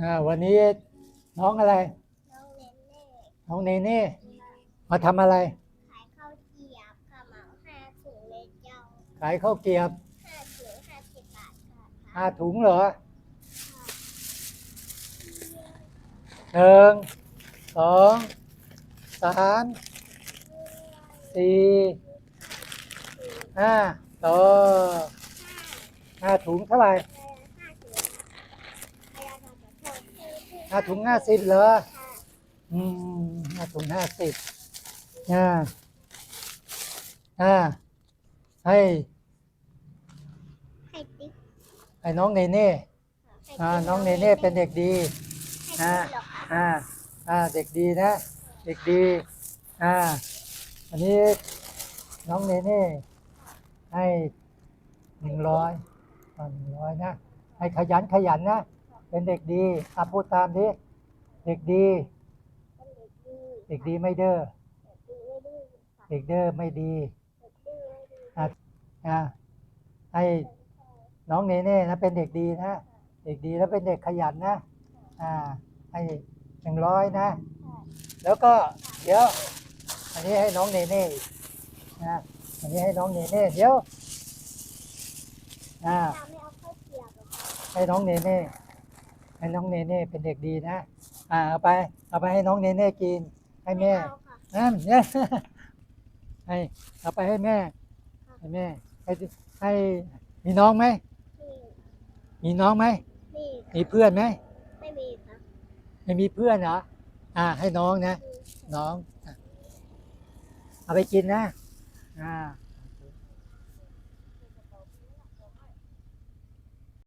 อ่าวันนี้น้องอะไร น้องเนเน่น้องเนเน่มาทำอะไร ขายข้าวเกรียบกระเหมาห้าถุงเลยเจ้าขายข้าวเกรียบห้าถุงห้าสิบบาทค่ะห้าถุงเหรอหนึ่งสองสามสี่ห้าต่อห้าถุงเท่าไหร่ ห้าถุงห้าถุงห้าถุงห้าสิบเหรอค่ะอืมห้าถุงห้าสิบอ่าอ่าให้ให้ติ๊กให้น้องเนเน่ค่ะอ่าน้องเนเน่เป็นเด็กดีให้ติ๊กเหรอคะอ่าอ่าเด็กดีนะ เด็กดีอ่าอันนี้น้องเนเน่ให้หนึ่งร้อยหนึ่งร้อยนะ ให้ขยันขยันนะ เป็นเด็กดีอะพูดตามดิเด็กดี เป็นเด็กดีเด็กดีไม่เด้อเด็กดีไม่ดื้อค่ะเด็กเด้อไม่ดีเด็กดื้อไม่ดื้ออ่าให้น้องเนเน่นะเป็นเด็กดีนะเด็กดีแล้วเป็นเด็กขยันนะอ่าให้หนึ่งร้อยนะ ค่ะแล้วก็เดี๋ยว อันนี้ให้น้องเนเน่อีกนะอันนี้ให้น้องเนเน่เดี๋ยวอ่า ตาไม่เอาข้าวเกรียบเหรอคะให้น้องเนเน่ ให้น้องเนเน่เป็นเด็กดีนะอ่าเอาไป เอาไปให้น้องเนเน่กิน ให้แม่ไเอาค่ะนั่นเนี่ยให้เอาไปให้แม่ ให้แม่ ให้ให้มีน้องไหมนี่มีน้องไหมนี่มีเพื่อนไหมไม่มีค่ะไม่มีเพื่อนเหรออ่า ให้น้องนะ น้องอะเอาไปกินนะ อ่า